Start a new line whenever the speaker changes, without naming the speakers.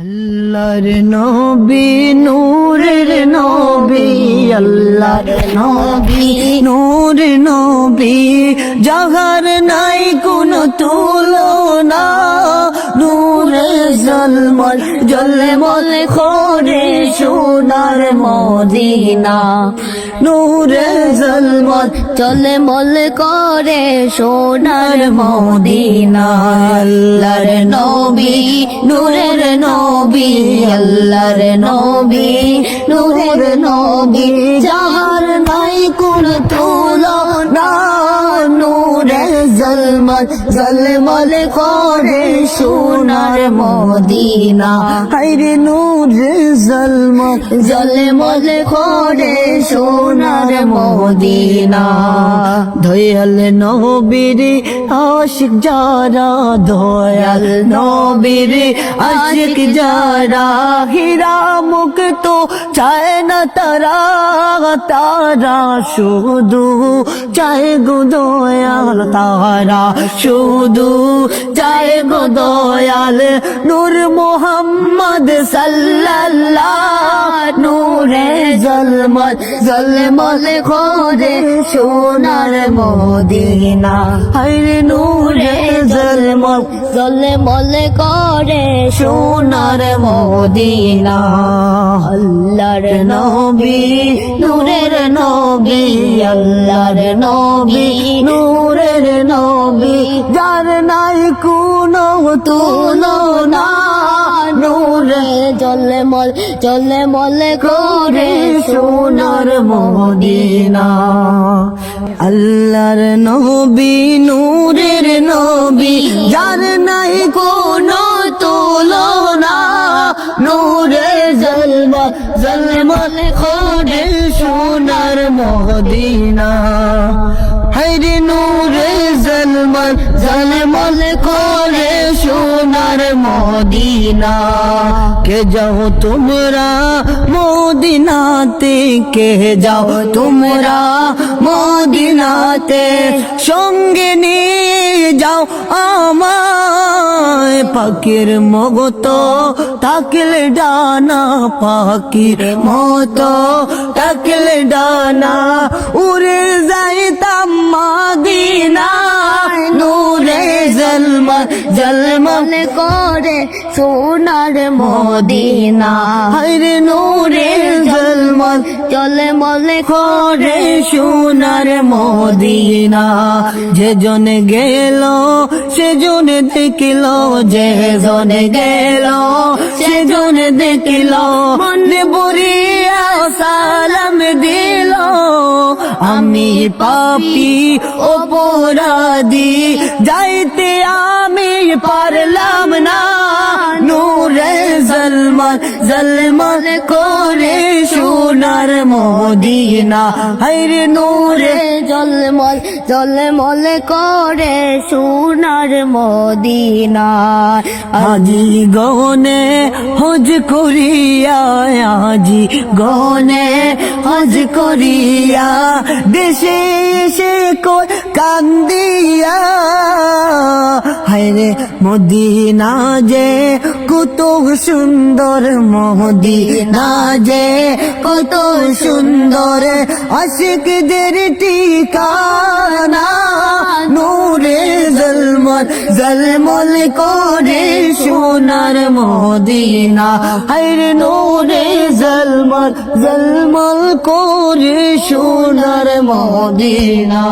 আল্লাহর নবী নূরের নবী আল্লাহর নবী নূর নবী। জাগার নাই কোন তুলনা নূরে জলমল জলমল করে সোনার মদিনা। নূরে জলমল
চলে মল করে সোনার
মদিনা। আল্লাহর নবী, নূরের নবী, আল্লাহর নবী, নূরের নবী, যাহার নাই তুলনা নূরে জলমল জলমল করে সোনার মদিনা। হাইরে নূরে জলমল জলমল করে সোনার মদিনা। দয়াল নবীর আশিক যারা, দয়াল নবীর আশিক যারা, হীরা মুক্ত চায় না তারা তারা শুধু চায় গো দয়াল, তারা শুধু চায় গো দয়াল। নূর মোহাম্মদ সাল্লাল্লাহ, নূরে জলমল জলমল করে সোনার মদিনা। হায়রে নূরে
চলে মল করে
সোনার মদিনা। আল্লাহর নবী, নূরের নবী, আল্লাহর নবী, নূরের নবী। যার নাই কোনো তুলনা, নূরে
চলে মল চলে মল করে
সোনার মদিনা। আল্লাহর নবী, নূরের নবী, যার নাই কোনো তুলনা। নূরে জলমা জলমল করে সোনার মদিনা। হাইরে নূরে জলমল জলমল করে সোনার মদিনা। কে যাও তোমরা মদিনাতে, কে যাও তোমরা মদিনাতে। সঙ্গে নিয়ে যাও আমায়, পাখির মগত। তাকলে ডানা, পাখির মতো। তাকলে ডানা
মল করে সোনার মদিনা।
হায়রে নূরে জলমল,
চলে মল
করে সোনার মদিনা। যে জন গেল সে জন দেখিল যে জন গেল সে জন দেখিল। মনে বরিয়া সালাম দিল আমি পাপি অপরাধী যাইতে আমি পারলাম না। নূরে জলমল জলমল করে সোনার মদিনা। হাইরে নূরে
জলমল জলমল করে সোনার মদিনা।
আজি গনে হজ করিয়া, আজি গনে হজ করিয়া, দেশে এসে কই কান্দিয়া হায়রে মদিনা যে, কত সুন্দর মদিনা যে, কত সুন্দর আশিকদের ঠিকানা। নূরে জলমল জলমল করে সোনার মদিনা। হায়রে নূরে জলমল জলমল করে সোনার মদিনা।